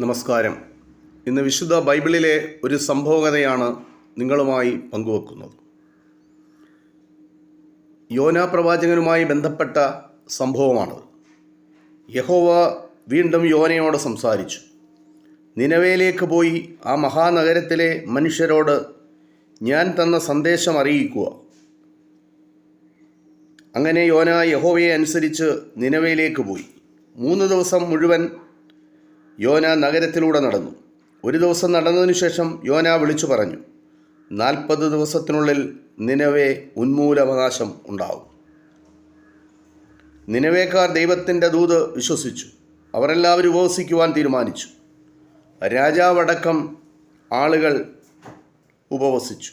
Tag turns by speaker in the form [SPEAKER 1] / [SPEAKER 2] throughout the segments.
[SPEAKER 1] നമസ്കാരം. ഇന്ന് വിശുദ്ധ ബൈബിളിലെ ഒരു സംഭവകഥയാണ് നിങ്ങളുമായി പങ്കുവെക്കുന്നത്. യോനാ പ്രവാചകനുമായി ബന്ധപ്പെട്ട സംഭവമാണത്. യഹോവ വീണ്ടും യോനയോട് സംസാരിച്ചു. നിലവയിലേക്ക് പോയി ആ മഹാനഗരത്തിലെ മനുഷ്യരോട് ഞാൻ തന്ന സന്ദേശം അറിയിക്കുക. അങ്ങനെ യോന യഹോവയെ അനുസരിച്ച് നിലവയിലേക്ക് പോയി. മൂന്ന് ദിവസം മുഴുവൻ യോന നഗരത്തിലൂടെ നടന്നു. ഒരു ദിവസം നടന്നതിനു ശേഷം യോന വിളിച്ചു പറഞ്ഞു നാൽപ്പത് ദിവസത്തിനുള്ളിൽ നിലവേ ഉന്മൂലവകാശം ഉണ്ടാവും. നിലവേക്കാർ ദൈവത്തിന്റെ ദൂത് വിശ്വസിച്ചു. അവരെല്ലാവരും ഉപവസിക്കുവാൻ തീരുമാനിച്ചു. രാജാവടക്കം ആളുകൾ ഉപവസിച്ചു.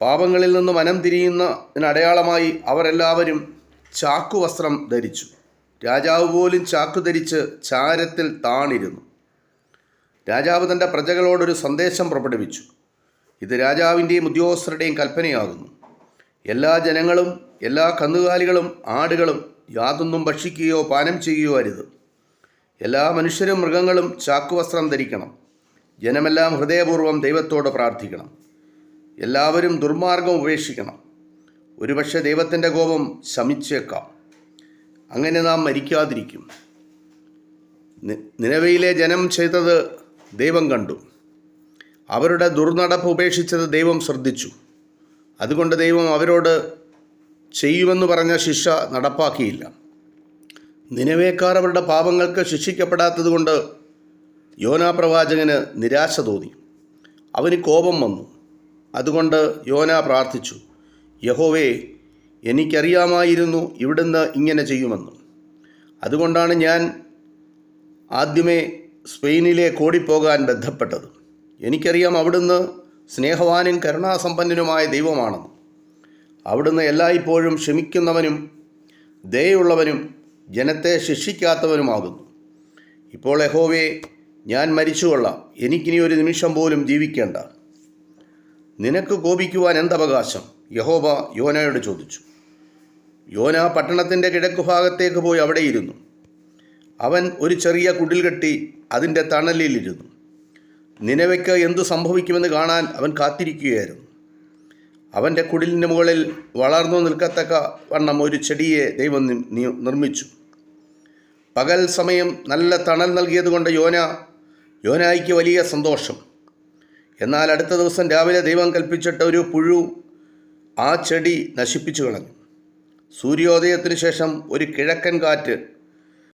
[SPEAKER 1] പാപങ്ങളിൽ നിന്ന് മനം തിരിയുന്നതിന് അടയാളമായി അവരെല്ലാവരും ചാക്കുവസ്ത്രം ധരിച്ചു. രാജാവ് പോലും ചാക്കു ധരിച്ച് ചാരത്തിൽ താണിരുന്നു. രാജാവ് തന്റെ പ്രജകളോടൊരു സന്ദേശം പുറപ്പെടുവിച്ചു. ഇത് രാജാവിന്റെയും ഉദ്യോഗസ്ഥരുടെയും കൽപ്പനയാകുന്നു. എല്ലാ ജനങ്ങളും എല്ലാ കന്നുകാലികളും ആടുകളും യാതൊന്നും ഭക്ഷിക്കുകയോ പാനം ചെയ്യുകയോ അരുത്. എല്ലാ മനുഷ്യരും മൃഗങ്ങളും ചാക്കുവസ്ത്രം ധരിക്കണം. ജനമെല്ലാം ഹൃദയപൂർവം ദൈവത്തോട് പ്രാർത്ഥിക്കണം. എല്ലാവരും ദുർമാർഗം ഉപേക്ഷിക്കണം. ഒരുപക്ഷെ ദൈവത്തിന്റെ കോപം ശമിച്ചേക്കാം. അങ്ങനെ നാം മരിക്കാതിരിക്കും. നിലവിലെ ജനം ചെയ്തത് ദൈവം കണ്ടു. അവരുടെ ദുർനടപ്പ് ഉപേക്ഷിച്ചത് ദൈവം ശ്രദ്ധിച്ചു. അതുകൊണ്ട് ദൈവം അവരോട് ചെയ്യുമെന്ന് പറഞ്ഞ ശിക്ഷ നടപ്പാക്കിയില്ല. നിലവേക്കാർ അവരുടെ പാപങ്ങൾക്ക് ശിക്ഷിക്കപ്പെടാത്തതുകൊണ്ട് യോനാ പ്രവാചകന് നിരാശ തോന്നി. അവന് കോപം വന്നു. അതുകൊണ്ട് യോന പ്രാർത്ഥിച്ചു യഹോവേ എനിക്കറിയാമായിരുന്നു ഇവിടുന്ന് ഇങ്ങനെ ചെയ്യുമെന്ന്. അതുകൊണ്ടാണ് ഞാൻ ആദ്യമേ സ്പെയിനിലെ കോടിപ്പോകാൻ ബന്ധപ്പെട്ടത്. എനിക്കറിയാം അവിടുന്ന് സ്നേഹവാനും കരുണാസമ്പന്നനുമായ ദൈവമാണെന്ന്. അവിടുന്ന് എല്ലായ്പ്പോഴും ക്ഷമിക്കുന്നവനും ദയുള്ളവനും ജനത്തെ ശിക്ഷിക്കാത്തവനുമാകുന്നു. ഇപ്പോൾ യഹോവേ ഞാൻ മരിച്ചുകൊള്ളാം. എനിക്കിനി ഒരു നിമിഷം പോലും ജീവിക്കേണ്ട. നിനക്ക് കോപിക്കുവാൻ എന്തവകാശം? യഹോബ യോനയോട് ചോദിച്ചു. യോന പട്ടണത്തിന്റെ കിഴക്കുഭാഗത്തേക്ക് പോയി അവിടെ ഇരുന്നു. അവൻ ഒരു ചെറിയ കുടിൽ കെട്ടി അതിന്റെ തണലിലിരുന്നു നിലവയ്ക്ക് എന്തു സംഭവിക്കുമെന്ന് കാണാൻ അവൻ കാത്തിരിക്കുകയായിരുന്നു. അവന്റെ കുടിലിന്റെ മുകളിൽ വളർന്നു നിൽക്കത്തക്ക വണ്ണം ഒരു ചെടിയെ ദൈവം നിർമ്മിച്ചു. പകൽ സമയം നല്ല തണൽ നൽകിയതുകൊണ്ട് യോന യോനായിക്ക് വലിയ സന്തോഷം. എന്നാൽ അടുത്ത ദിവസം രാവിലെ ദൈവം കൽപ്പിച്ചിട്ട് ഒരു പുഴു ആ ചെടി നശിപ്പിച്ചു കളഞ്ഞു. സൂര്യോദയത്തിന് ശേഷം ഒരു കിഴക്കൻ കാറ്റ്